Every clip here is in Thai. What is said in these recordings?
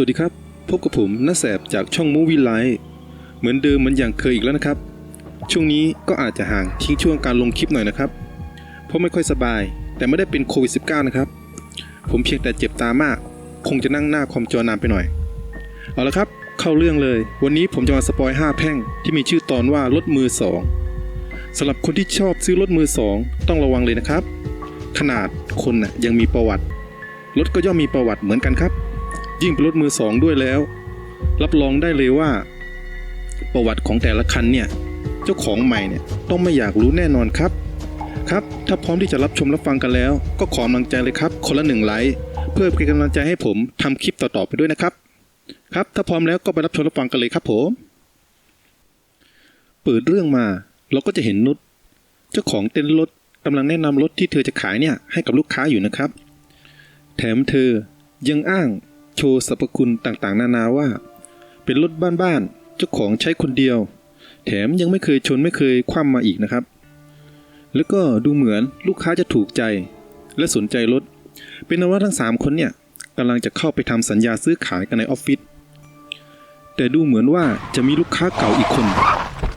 วัสดีครับ พบกับผมน้าแสบจากช่อง Movie Life เหมือนเดิมเหมือนอย่างเคยอีกแล้วนะครับ ช่วงนี้ก็อาจจะห่างทิ้งช่วงการลงคลิปหน่อยนะครับ เพราะไม่ค่อยสบาย แต่ไม่ได้เป็นโควิด -19 นะครับ ผมเพียงแต่เจ็บตามาก คงจะนั่งหน้าคอมจอนานไปหน่อย เอาละครับ เข้าเรื่องเลย วันนี้ผมจะมาสปอย5แพร่งที่มีชื่อตอนว่ารถมือสองสำหรับคนที่ชอบซื้อรถมือสองต้องระวังเลยนะครับ ขนาดคนน่ะยังมีประวัติรถก็ย่อมมีประวัติเหมือนกันครับ ยิ่งเป็นรถมือสองด้วยแล้ว รับรองได้เลยว่า ประวัติของแต่ละคันเนี่ย เจ้าของใหม่เนี่ยต้องไม่อยากรู้แน่นอนครับ ครับ ถ้าพร้อมที่จะรับชมรับฟังกันแล้ว ก็ขอกำลังใจเลยครับ คนละหนึ่งไลค์เพื่อเป็นกำลังใจให้ผมทำคลิปต่อๆไปด้วยนะครับ ครับ ถ้าพร้อมแล้วก็ไปรับชมรับฟังกันเลยครับผมเปิดเรื่องมาเราก็จะเห็นนุชเจ้าของเต็นท์รถกำลังแนะนำรถที่เธอจะขายเนี่ยให้กับลูกค้าอยู่นะครับ แถมเธอยังอ้าง โชว์สรรพคุณต่างๆ นานาว่า เป็นรถบ้านๆเจ้าของใช้คนเดียว แถมยังไม่เคยชนไม่เคยคว่ำมาอีกนะครับ แล้วก็ดูเหมือนลูกค้าจะถูกใจ และสนใจรถเป็นนว่าทั้งสามคนเนี่ยกำลังจะเข้าไปทำสัญญาซื้อขายกันในออฟฟิศแต่ดูเหมือนว่าจะมีลูกค้าเก่าอีกคน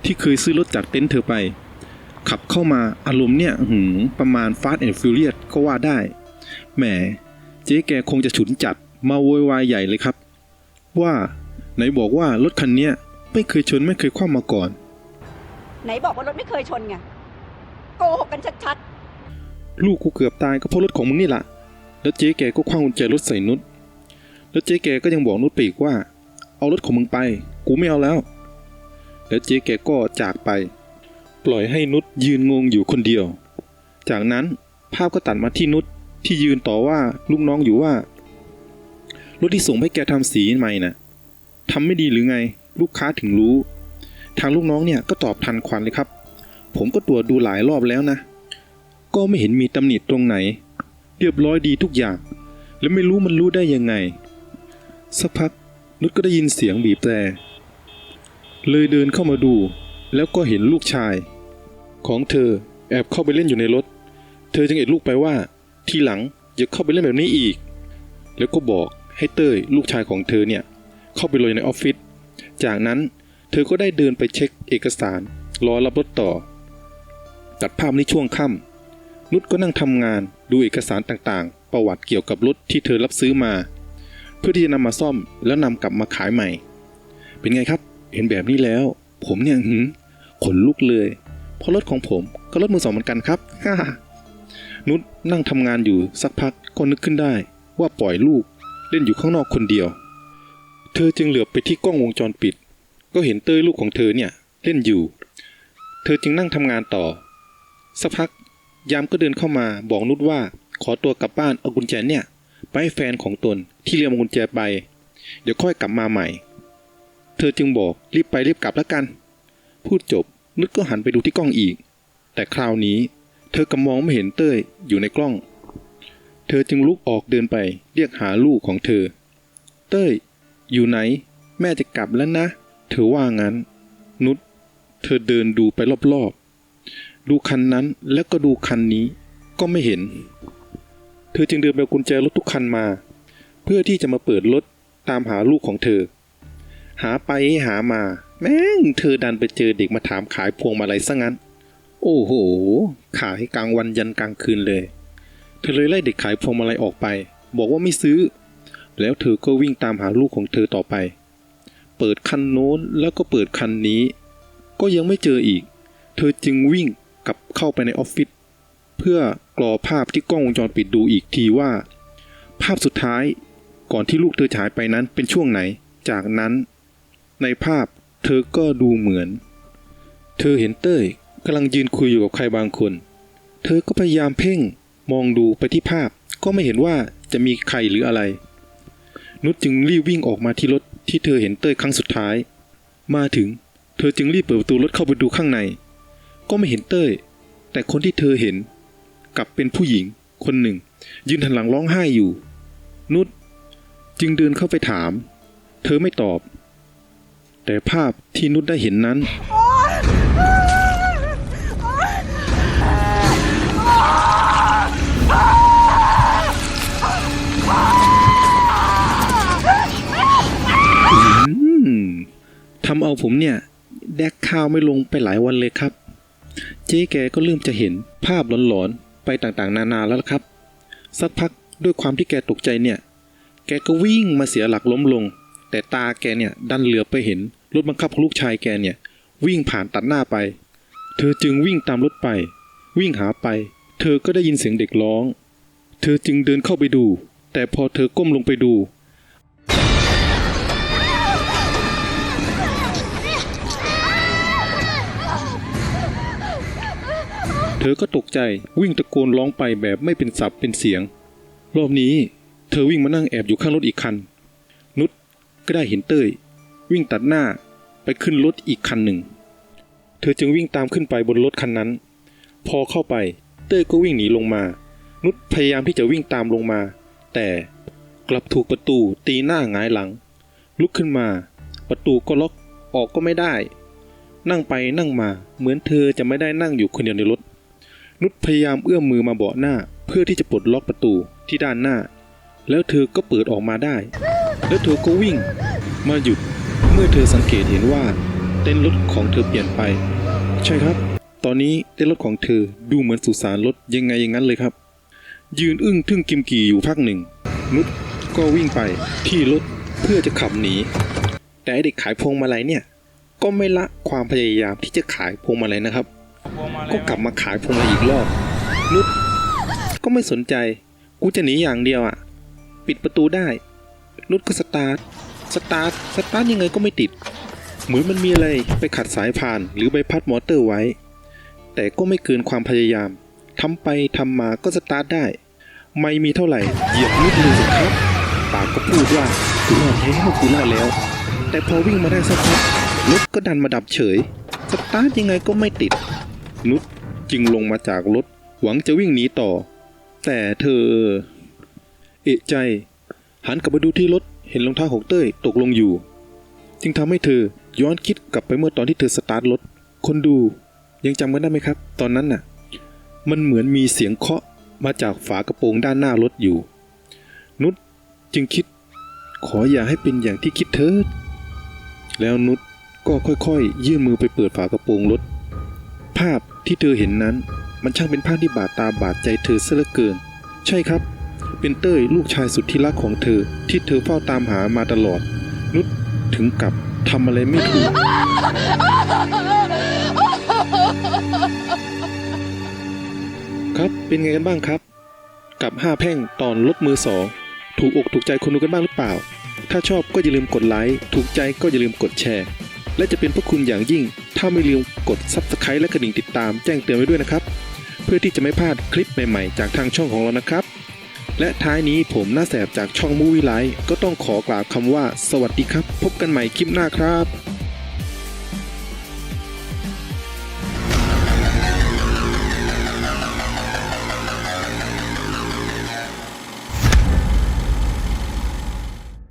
ที่เคยซื้อรถจากเต็นท์เธอไป ขับเข้ามาอารมณ์เนี่ยหือประมาณ Fast and Furious ก็ว่าได้แหมเจ๊แกคงจะฉุนจัด มาโวยวายใหญ่เลยครับ ว่าไหนบอกว่ารถคันเนี้ยไม่เคยชนไม่เคยคว่ำมาก่อน ไหนบอกว่ารถไม่เคยชนไงโกหกกันชัดลูกกูเกือบตายก็เพราะรถของมึงนี่แหละแล้วเจ๊แกก็คว้างกุญแจรถใส่นุชแล้วเจ๊แกก็ยังบอกนุชไปอีกว่า เอารถของมึงไป กูไม่เอาแล้ว แล้วเจ๊แกก็จากไป ปล่อยให้นุชยืนงงอยู่คนเดียว จากนั้นภาพก็ตัดมาที่นุชที่ยืนต่อว่าลูกน้องอยู่ว่า รถที่ส่งให้แกทำสีใหม่น่ะทำไม่ดีหรือไง ลูกค้าถึงรู้ ทางลูกน้องเนี่ยก็ตอบทันควันเลยครับ ผมก็ตรวจดูหลายรอบแล้วนะ ก็ไม่เห็นมีตำหนิตรงไหน เรียบร้อยดีทุกอย่าง แล้วไม่รู้มันรู้ได้ยังไง สักพักนุชก็ได้ยินเสียงบีบแตรเลยเดินเข้ามาดู แล้วก็เห็นลูกชาย ของเธอแอบเข้าไปเล่นอยู่ในรถ เธอจึงเอ็ดลูกไปว่า ทีหลังอย่าเข้าไปเล่นแบบนี้อีก แล้วก็บอก ให้เต้ยลูกชายของเธอเนี่ยเข้าไปเลยในออฟฟิศ จากนั้นเธอก็ได้เดินไปเช็คเอกสารรอรับรถต่อ ตัดภาพในช่วงค่ำนุชก็นั่งทำงานดูเอกสารต่างๆ ประวัติเกี่ยวกับรถที่เธอรับซื้อมา เพื่อที่จะนำมาซ่อมแล้วนำกลับมาขายใหม่ เป็นไงครับ เห็นแบบนี้แล้ว ผมเนี่ยหืมขนลุกเลย เพราะรถของผมก็รถมือสองเหมือนกันครับนุชนั่งทำงานอยู่สักพักก็นึกขึ้นได้ว่าปล่อยลูก เล่นอยู่ข้างนอกคนเดียว เธอจึงเหลือบไปที่กล้องวงจรปิด ก็เห็นเต้ยลูกของเธอเนี่ยเล่นอยู่ เธอจึงนั่งทำงานต่อ สักพักยามก็เดินเข้ามาบอกนุชว่า ขอตัวกลับบ้านเอากุญแจเนี่ย ไปให้แฟนของตนที่เรียมกุญแจไป เดี๋ยวค่อยกลับมาใหม่ เธอจึงบอกรีบไปรีบกลับแล้วกัน พูดจบนุชก็หันไปดูที่กล้องอีก แต่คราวนี้ เธอกำมองไม่เห็นเต้ยอยู่ในกล้อง เธอจึงลุกออกเดินไปเรียกหาลูกของเธอ เต้ย อยู่ไหน แม่จะกลับแล้วนะ เธอว่างั้น นุชเธอเดินดูไปรอบๆ ดูคันนั้นแล้วก็ดูคันนี้ ก็ไม่เห็น เธอจึงเดินไปเอากุญแจรถทุกคันมา เพื่อที่จะมาเปิดรถตามหาลูกของเธอ หาไปหามา แม่ง เธอดันไปเจอเด็กมาถามขายพวงมาลัยซะงั้น โอ้โห ขายกลางวันยันกลางคืนเลย เธอเลยไล่เด็กขายพวงมาลัยออกไป บอกว่าไม่ซื้อ แล้วเธอก็วิ่งตามหาลูกของเธอต่อไป เปิดคันโน้นแล้วก็เปิดคันนี้ ก็ยังไม่เจออีก เธอจึงวิ่งกลับเข้าไปในออฟฟิศเพื่อกรอภาพที่กล้องวงจรปิดดูอีกทีว่า ภาพสุดท้ายก่อนที่ลูกเธอจะหายไปนั้นเป็นช่วงไหน จากนั้น ในภาพเธอก็ดูเหมือน เธอเห็นเต้ยกำลังยืนคุยอยู่กับใครบางคน เธอก็พยายามเพ่ง มองดูไปที่ภาพก็ไม่เห็นว่าจะมีใครหรืออะไร นุชจึงรีบวิ่งออกมาที่รถที่เธอเห็นเต้ยครั้งสุดท้าย มาถึง เธอจึงรีบเปิดประตูรถเข้าไปดูข้างใน ก็ไม่เห็นเต้ย แต่คนที่เธอเห็น กลับเป็นผู้หญิงคนหนึ่ง ยืนหันหลังร้องไห้อยู่ นุชจึงเดินเข้าไปถาม เธอไม่ตอบ แต่ภาพที่นุชได้เห็นนั้น ทำเอาผมเนี่ย แดกข้าวไม่ลงไปหลายวันเลยครับ เจ๊แกก็เริ่มจะเห็นภาพหลอนๆ ไปต่างๆ นานาแล้วครับ สักพักด้วยความที่แกตกใจเนี่ย แกก็วิ่งมาเสียหลักล้มลง แต่ตาแกเนี่ยดันเหลือไปเห็นรถบังคับของลูกชายแกเนี่ย วิ่งผ่านตัดหน้าไป เธอจึงวิ่งตามรถไป วิ่งหาไป เธอก็ได้ยินเสียงเด็กร้อง เธอจึงเดินเข้าไปดู แต่พอเธอก้มลงไปดู เธอก็ตกใจวิ่งตะโกนร้องไปแบบไม่เป็นสับเป็นเสียง รอบนี้ เธอวิ่งมานั่งแอบอยู่ข้างรถอีกคัน นุชก็ได้เห็นเต้ย วิ่งตัดหน้าไปขึ้นรถอีกคันหนึ่ง เธอจึงวิ่งตามขึ้นไปบนรถคันนั้น พอเข้าไป เต้ยก็วิ่งหนีลงมา นุชพยายามที่จะวิ่งตามลงมา แต่กลับถูกประตูตีหน้าหงายหลัง ลุกขึ้นมา ประตูก็ล็อกออกก็ไม่ได้ นั่งไปนั่งมาเหมือนเธอจะไม่ได้นั่งอยู่คนเดียวในรถ นุชพยายามเอื้อมมือมาเบาะหน้า เพื่อที่จะปลดล็อกประตูที่ด้านหน้า แล้วเธอก็เปิดออกมาได้ แล้วเธอก็วิ่ง มาหยุดเมื่อเธอสังเกตเห็นว่าเต้นรถของเธอเปลี่ยนไป ใช่ครับ ตอนนี้เต้นรถของเธอดูเหมือนสุสานรถยังไงอย่างนั้นเลยครับ ยืนอึ้งทึ่งกิมกี่อยู่พักหนึ่ง นุชก็วิ่งไปที่รถเพื่อจะขับหนี แต่เด็กขายพวงมาลัยเนี่ยก็ไม่ละความพยายามที่จะขายพวงมาลัยนะครับ ก็กลับมาขายพวงมาลัยอีกรอบนุชก็ไม่สนใจ กูจะหนีอย่างเดียวอะ ปิดประตูได้ นุชก็สตาร์ท สตาร์ท สตาร์ทยังไงก็ไม่ติด เหมือนมันมีอะไรไปขัดสายพานหรือใบพัดมอเตอร์ไว้ แต่ก็ไม่เกินความพยายาม ทำไปทำมาก็สตาร์ทได้ ไม่มีเท่าไหร่ เหยียบนิดนึงสิครับ ปากก็พูดว่ากูรอดแล้วกูรอดแล้ว แต่พอวิ่งมาได้สักพักรถก็ดันมาดับเฉย สตาร์ทยังไงก็ไม่ติด นุชจึงลงมาจากรถหวังจะวิ่งหนีต่อ แต่เธอ เอะใจ หันกลับมาดูที่รถเห็นรองเท้าของเต้ยตกลงอยู่ จึงทำให้เธอย้อนคิดกลับไปเมื่อตอนที่เธอสตาร์ทรถ คนดูยังจำกันได้ไหมครับ ตอนนั้นน่ะ มันเหมือนมีเสียงเคาะมาจากฝากระโปรงด้านหน้ารถอยู่ นุชจึงคิด ขออย่าให้เป็นอย่างที่คิดเถิดแล้วนุชก็ค่อยๆ ยื่นมือไปเปิดฝากระโปรงรถ ภาพ ที่เธอเห็นนั้น มันช่างเป็นภาพที่บาดตาบาดใจเธอเสียเหลือเกิน ใช่ครับ เป็นเต้ยลูกชายสุดที่รักของเธอ ที่เธอเฝ้าตามหามาตลอด นุชถึงกับทำอะไรไม่ถูก ครับเป็นไงกันบ้างครับ กับ5แพร่งตอนลดมือสองถูกอกถูกใจคนดูกันบ้างหรือเปล่า ถ้าชอบก็อย่าลืมกดไลค์ ถูกใจก็อย่าลืมกดแชร์ และจะเป็นพระคุณอย่างยิ่ง ถ้าไม่ลืมกด Subscribe และกระดิ่งติดตามแจ้งเตือนไว้ด้วยนะครับ เพื่อที่จะไม่พลาดคลิปใหม่ๆ จากทางช่องของเรานะครับ และท้ายนี้ผมหน้าแสบจากช่องมูวี่ไลท์ก็ต้องขอกล่าวคำว่า สวัสดีครับ พบกันใหม่คลิปหน้าครับ